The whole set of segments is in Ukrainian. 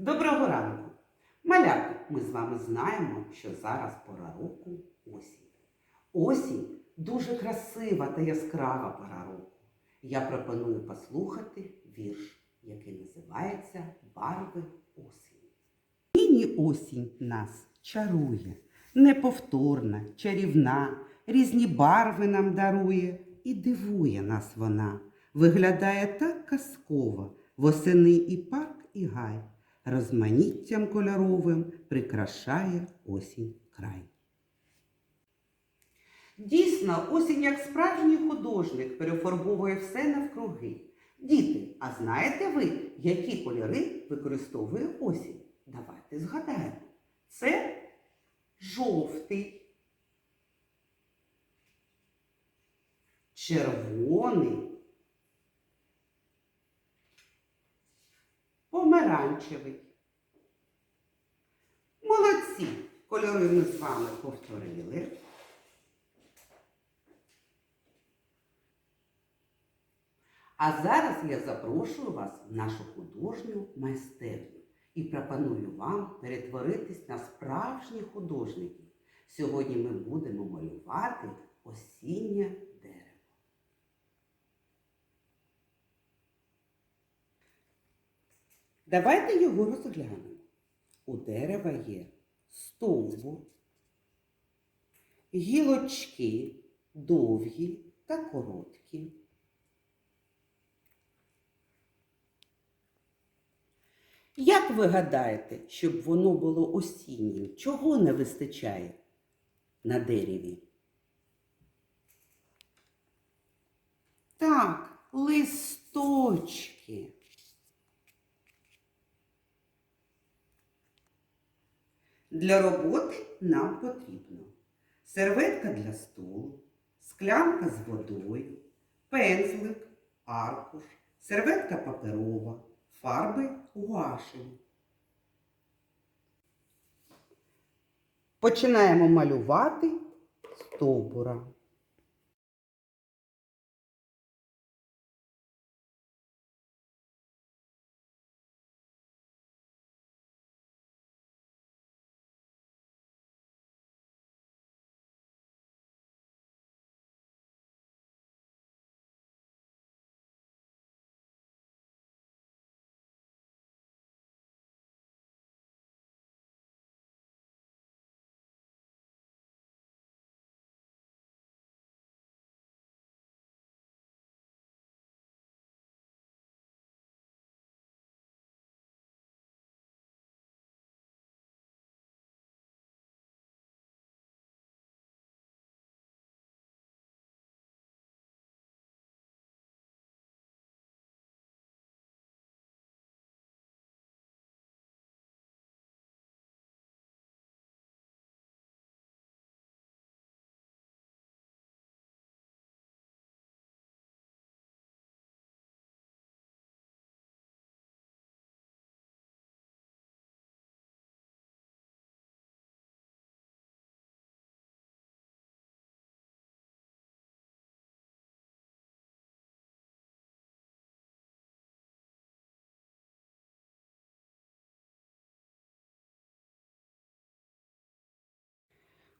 Доброго ранку! Малятки, ми з вами знаємо, що зараз пора року осінь. Осінь дуже красива та яскрава пора року. Я пропоную послухати вірш, який називається Барви осені. Нині осінь нас чарує, неповторна, чарівна, різні барви нам дарує і дивує нас вона. Виглядає так казково, восени і парк, і гай, розманіттям кольоровим прикрашає осінь край. Дійсно, осінь, як справжній художник, перефарбовує все навкруги. Діти, а знаєте ви, які кольори використовує осінь? Давайте згадаємо. Це жовтий, червоний, помаранчевий. Молодці! Кольори ми з вами повторили. А зараз я запрошую вас в нашу художню майстерню і пропоную вам перетворитись на справжніх художників. Сьогодні ми будемо малювати осіннє дерево. Давайте його розглянемо. У дерева є стовбур, гілочки довгі та короткі. Як ви гадаєте, щоб воно було осіннім? Чого не вистачає на дереві? Так, листочки. Для роботи нам потрібно серветка для столу, склянка з водою, пензлик, аркуш, серветка паперова, фарби гуаші. Починаємо малювати стовбура.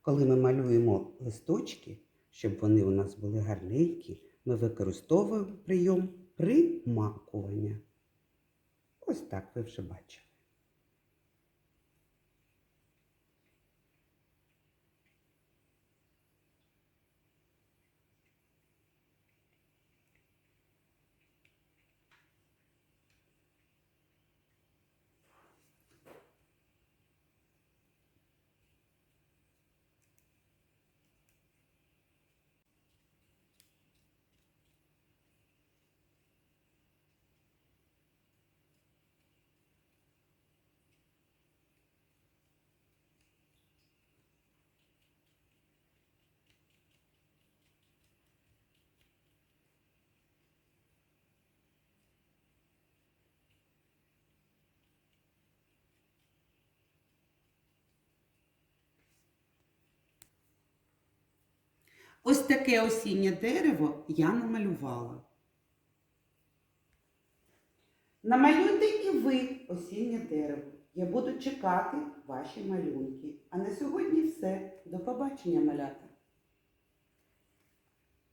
Коли ми малюємо листочки, щоб вони у нас були гарненькі, ми використовуємо прийом примакування. Ось так ви вже бачили. Ось таке осіннє дерево я намалювала. Намалюйте і ви осіннє дерево. Я буду чекати ваші малюнки. А на сьогодні все. До побачення, малята!